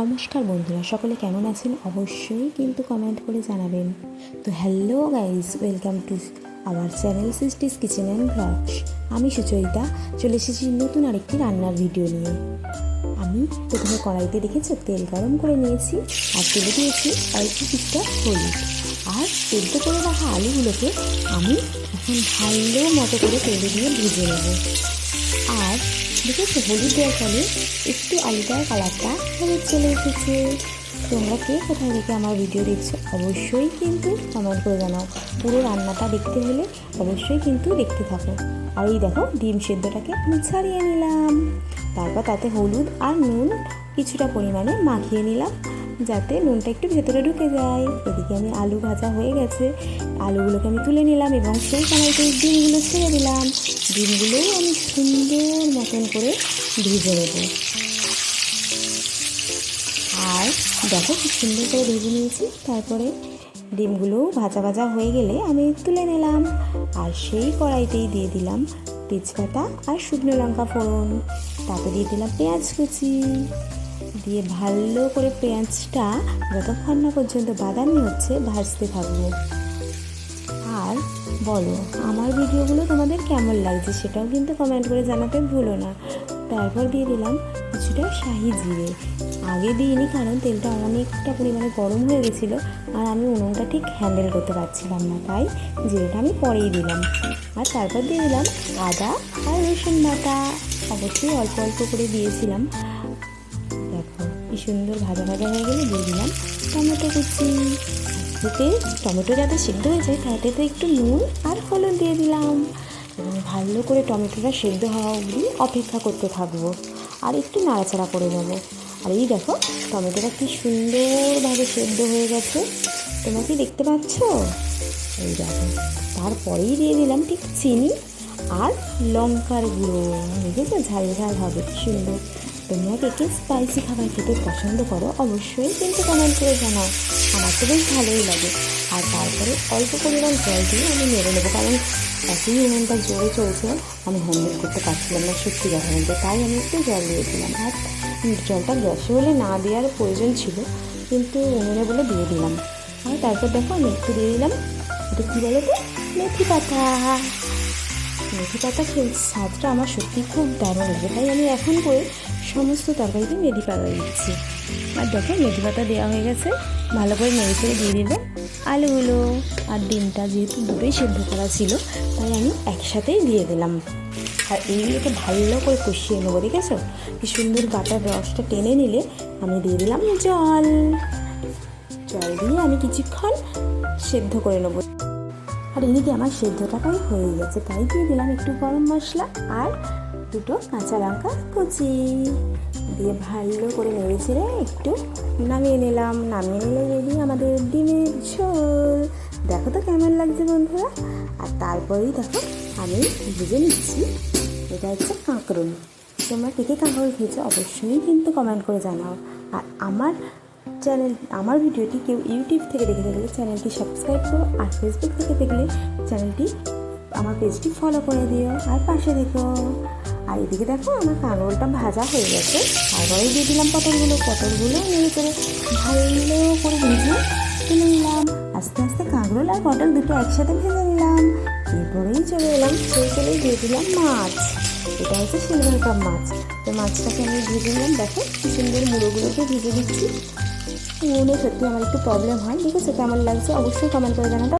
নমস্কার বন্ধুরা, সকলে কেমন আছেন? অবশ্যই কিন্তু কমেন্ট করে জানাবেন। তো hello guys welcome to our channel sisters kitchen and blogs আমি সুচরিতা, চলে এসেছি নতুন আরেকটি রান্নার ভিডিও নিয়ে। আমি প্রথমে কড়াইতে দেখেছ? তেল গরম করে নিয়েছি আর তেলে দিয়েছি অল্প কিছুটা হলুদ। আর সেদ্ধ করে রাখা আলুগুলোকে আমি এখন ভালো মতো করে তেলে দিয়ে ভেজে নেব। দেখেছ? হলুদ দেওয়ার ফলে একটু আলুটার কালারটা হলুদ চলে এসেছে। তোমরা কে কোথায় দেখে আমার ভিডিও দেখছ? অবশ্যই কিন্তু কমেন্ট করে জানাও। পুরো রান্নাটা দেখতে হলে অবশ্যই কিন্তু দেখতে থাকো। আর এই দেখো, ডিম সেদ্ধটাকে আমি ছাড়িয়ে নিলাম। তারপর তাতে হলুদ আর নুন কিছুটা পরিমাণে মাখিয়ে নিলাম। যাতে নুনটা একটু ভেতরে ঢুকে যায়। এদিকে আমি আলু ভাজা হয়ে গেছে। আলুগুলোকে আমি তুলে নিলাম এবং সেই কড়াইতে ডিমগুলো ছেড়ে দিলাম। ডিমগুলোও আমি সুন্দর মতন করে ভেজে নেব। আর দেখো খুব সুন্দর করে ভেজে নিয়েছি। তারপরে ডিমগুলো ভাজা ভাজা হয়ে গেলে আমি তুলে নিলাম। আর সেই কড়াইতেই দিয়ে দিলাম তেজপাতা আর শুকনো লঙ্কা ফোড়ন। তাতে দিয়ে দিলাম পেঁয়াজ কুচি। দিয়ে ভালো করে পেঁয়াজটা যতক্ষণ না পর্যন্ত বাদামি হচ্ছে, ভাজতে থাকব। আর বলো, আমার ভিডিওগুলো তোমাদের কেমন লাগছে সেটাও কিন্তু কমেন্ট করে জানাতে ভুলো না। তারপর দিয়ে দিলাম কিছুটা শাহি জিরে। আগে দিইনি কারণ তেলটা অনেকটা পরিমাণে গরম হয়ে গেছিল আর আমি উনুনটা ঠিক হ্যান্ডেল করতে পারছিলাম না, তাই জিরেটা আমি পরেই দিলাম। আর তারপর দিয়ে দিলাম আদা আর রসুন বাটা। অবশ্যই অল্প অল্প করে দিয়েছিলাম। দেখো, কি সুন্দর ভাজা ভাজা হয়ে গেলে দিয়ে দিলাম টমেটো কুচি। এতে টমেটো যাতে সিদ্ধ হয়ে যায়, তাতে তো একটু নুন আর হলুদ দিয়ে দিলাম। এবং ভালো করে টমেটোটা সেদ্ধ হওয়া অবধি অপেক্ষা করতে থাকব আর একটু নাড়াচাড়া করে নেব। আর এই দেখো, টমেটোটা কি সুন্দরভাবে সেদ্ধ হয়ে গেছে। তোমরা কি দেখতে পাচ্ছ? এই দেখো, তারপরেই দিয়ে দিলাম ঠিক চিনি। আর লঙ্কার গুঁড়ো। দেখেছ ঝাল ঝাল হবে সুন্দর তোমরা কে কে স্পাইসি খাবার খেতে পছন্দ করো অবশ্যই কিন্তু কমেন্ট করে জানাও। আমার তো বেশ ভালোই লাগে। আর তারপরে অল্প পরিমাণ জল দিয়ে আমি নেড়ে নেব, কারণ একই উনুনটা জোরে চলছে। আমি হ্যান্ডেল করতে পারছিলাম না সত্যি কথা বলতে, তাই আমি একটু জল দিয়েছিলাম আর জলটা গ্যাসে হলে না দেওয়ার প্রয়োজন ছিল, কিন্তু উনুনে বলে দিয়ে দিলাম। আর তারপর দেখো আমি একটু দিয়ে দিলাম, এটা কী বলো তো? মেথি পাতা। মেথি পাতা স্বাদটা আমার সত্যি খুব দারুণ লাগে। তাই আমি এখন করে সমস্ত তরকারিতে মেথি পাতা দিচ্ছি। আর দেখো, মেথি পাতা দেওয়া হয়ে গেছে। ভালো করে নেড়ে চেড়ে দিয়ে দিল আলুগুলো আর ডিমটা যেহেতু দুটোই সেদ্ধ করা ছিল, তাই আমি একসাথেই দিয়ে দিলাম। আর এইগুলোকে ভালো করে কষিয়ে নেব দেখেছ কি সুন্দর বাটার রসটা টেনে নিলে আমি দিয়ে দিলাম জল। জল দিয়ে আমি কিছুক্ষণ সেদ্ধ করে নেব। আর এদিকে আমার সেদ্ধটা প্রায় হয়ে গেছে, তাই দিয়ে দিলাম একটু গরম মশলা আর দুটো কাঁচা লঙ্কা কুচি। দিয়ে ভালো করে নেড়ে ছেড়ে একটু নামিয়ে নিলাম। নামিয়ে নিলে রেডি আমাদের ডিমের ঝোল। দেখো তো কেমন লাগছে বন্ধুরা। আর তারপরেই দেখো আমি ভেজে নিচ্ছি। এটা হচ্ছে কাঁকরোল। তোমরা কে কে কাঁকরোল খেয়েছো অবশ্যই কিন্তু কমেন্ট করে জানাও। আর আমার চ্যানেল আমার ভিডিওটি কেউ ইউটিউব থেকে দেখে থাকলে চ্যানেলটি সাবস্ক্রাইব করো, আর ফেসবুক থেকে দেখলে চ্যানেলটি আমার পেজটি ফলো করে দিও, আর পাশে দেখো। আর এদিকে দেখো আমার কাঁকরোলটা ভাজা হয়ে গেছে। তারপরে দিয়ে দিলাম পটলগুলো। পটলগুলো নেড়ে করে ভালো করে ভেজে তুলে নিলাম। আস্তে আস্তে কাঁকরোল আর পটল দুটো একসাথে ভেজে নিলাম। এরপরেই চলে এলাম, সেই চলে দিয়ে দিলাম মাছ। এটা হচ্ছে সিলভার কাপ মাছ। তো মাছটাকে আমি ভেজে নিলাম। দেখো কি সুন্দর মুড়োগুলোকে ভেজে দিচ্ছি মনে সত্যি আমার একটু প্রবলেম হয়, ঠিক আছে? কেমন লাগছে অবশ্যই কমেন্ট করে জানাটা